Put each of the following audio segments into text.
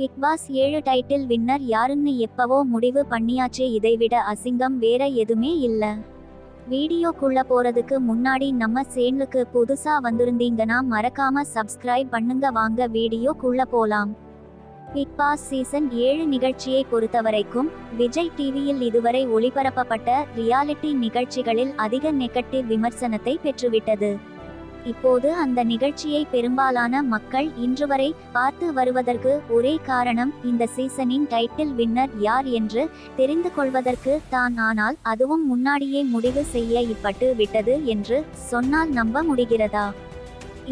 Big Boss ஏழு title winner யாருன்னு எப்பவோ முடிவு பண்ணியாச்சே இதைவிட அசிங்கம் வேற எதுவுமே இல்ல. வீடியோக்குள்ள போறதுக்கு முன்னாடி நம்ம சேனலுக்கு புதுசா வந்திருந்தீங்கன்னா மறக்காம சப்ஸ்கிரைப் பண்ணுங்க வாங்க வீடியோக்குள்ள போலாம். பிக் பாஸ் சீசன் ஏழு நிகழ்ச்சியை பொறுத்தவரைக்கும் விஜய் டிவியில் இதுவரை ஒளிபரப்பப்பட்ட ரியாலிட்டி நிகழ்ச்சிகளில் அதிக நெகட்டிவ் விமர்சனத்தை பெற்றுவிட்டது. இப்போது அந்த நிகழ்ச்சியை பெரும்பாலான மக்கள் இன்று வரை பார்த்து வருவதற்கு ஒரே காரணம் இந்த சீசனின் டைட்டில் வின்னர் யார் என்று தெரிந்து கொள்வதற்கு தான். ஆனால் அதுவும் முன்னாடியே முடிவு செய்ய இப்பட்டு விட்டது என்று சொன்னால் நம்ப முடிகிறதா?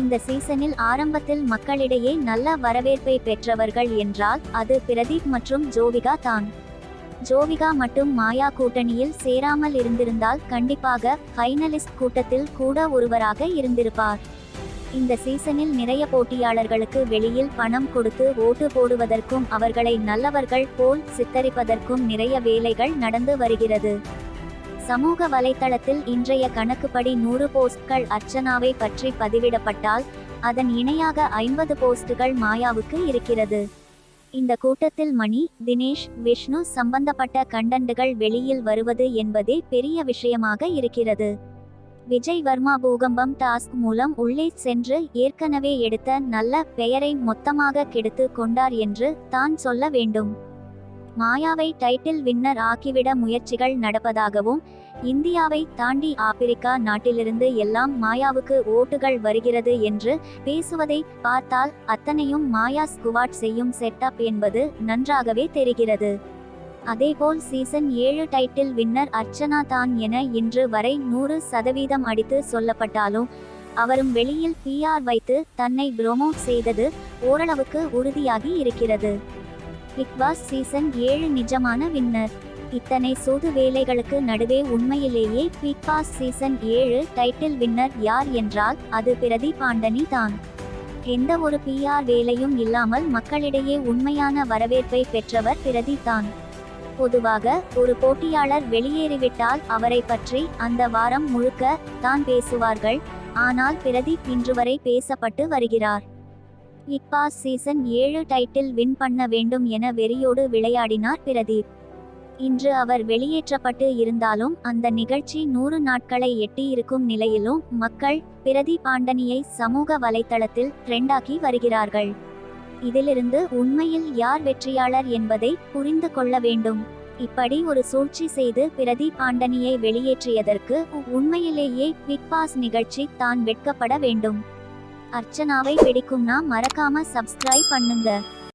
இந்த சீசனில் ஆரம்பத்தில் மக்களிடையே நல்ல வரவேற்பை பெற்றவர்கள் என்றால் அது பிரதீப் மற்றும் ஜோவிகா தான். ஜோவிகா மட்டும் மாயா கூட்டணியில் சேராமல் இருந்திருந்தால் கண்டிப்பாக ஃபைனலிஸ்ட் கூட்டத்தில் கூட ஒருவராக இருந்திருப்பார். இந்த சீசனில் நிறைய போட்டியாளர்களுக்கு வெளியில் பணம் கொடுத்து ஓட்டு போடுவதற்கும் அவர்களை நல்லவர்கள் போல் சித்தரிப்பதற்கும் நிறைய வேலைகள் நடந்து வருகிறது. சமூக வலைத்தளத்தில் இன்றைய கணக்குப்படி நூறு போஸ்ட்கள் அர்ச்சனாவை பற்றி பதிவிடப்பட்டால் அதன் இணையாக ஐம்பது போஸ்டுகள் மாயாவுக்கு இருக்கிறது. இந்த கூட்டத்தில் மணி தினேஷ் விஷ்ணு சம்பந்தப்பட்ட கண்டண்டுகள் வெளியில் வருவது என்பதே பெரிய விஷயமாக இருக்கிறது. விஜய் வர்மா பூகம்பம் டாஸ்க் மூலம் உள்ளே சென்று ஏற்கனவே எடுத்த நல்ல பெயரை மொத்தமாக கெடுத்து கொண்டார் என்று தான் சொல்ல வேண்டும். மாயாவை டைட்டில் வின்னர் ஆக்கிவிட முயற்சிகள் நடப்பதாகவும் இந்தியாவை தாண்டி ஆப்பிரிக்கா நாட்டிலிருந்து எல்லாம் மாயாவுக்கு ஓட்டுகள் வருகிறது என்று பேசுவதை பார்த்தால் அத்தனையும் மாயா ஸ்குவாட் செய்யும் செட்டப் என்பது நன்றாகவே தெரிகிறது. அதேபோல் சீசன் ஏழு டைட்டில் வின்னர் அர்ச்சனா தான் என இன்று வரை நூறு சதவீதம் அடித்து சொல்லப்பட்டாலும் அவரும் வெளியில் பிஆர் வைத்து தன்னை ப்ரோமோட் செய்தது ஓரளவுக்கு உறுதியாகி இருக்கிறது. பிக் பாஸ் சீசன் ஏழு நிஜமான வின்னர். இத்தனை சூது வேலைகளுக்கு நடுவே உண்மையிலேயே பிக் பாஸ் சீசன் ஏழு டைட்டில் வின்னர் யார் என்றால் அது பிரதி பாண்டனி தான். எந்த ஒரு பிஆர் வேலையும் இல்லாமல் மக்களிடையே உண்மையான வரவேற்பை பெற்றவர் பிரதீப் தான். பொதுவாக ஒரு போட்டியாளர் வெளியேறிவிட்டால் அவரை பற்றி அந்த வாரம் முழுக்க தான் பேசுவார்கள். ஆனால் பிரதீப் இன்றுவரை பேசப்பட்டு வருகிறார். பிக் பாஸ் சீசன் ஏழு டைட்டில் வின் பண்ண வேண்டும் என வெறியோடு விளையாடினார் பிரதீப். இன்று அவர் வெளியேற்றப்பட்டு இருந்தாலும் அந்த நிகழ்ச்சி நூறு நாட்களை எட்டியிருக்கும் நிலையிலும் மக்கள் பிரதீப் ஆண்டனியை சமூக வலைத்தளத்தில் ட்ரெண்டாக்கி வருகிறார்கள். இதிலிருந்து உண்மையில் யார் வெற்றியாளர் என்பதை புரிந்து கொள்ள வேண்டும். இப்படி ஒரு சூழ்ச்சி செய்து பிரதீப் ஆண்டனியை வெளியேற்றியதற்கு உண்மையிலேயே பிக் பாஸ் நிகழ்ச்சி தான் வெட்கப்பட வேண்டும். அர்ச்சனாவை பிடிக்கும்னா மறக்காம சப்ஸ்கிரைப் பண்ணுங்க.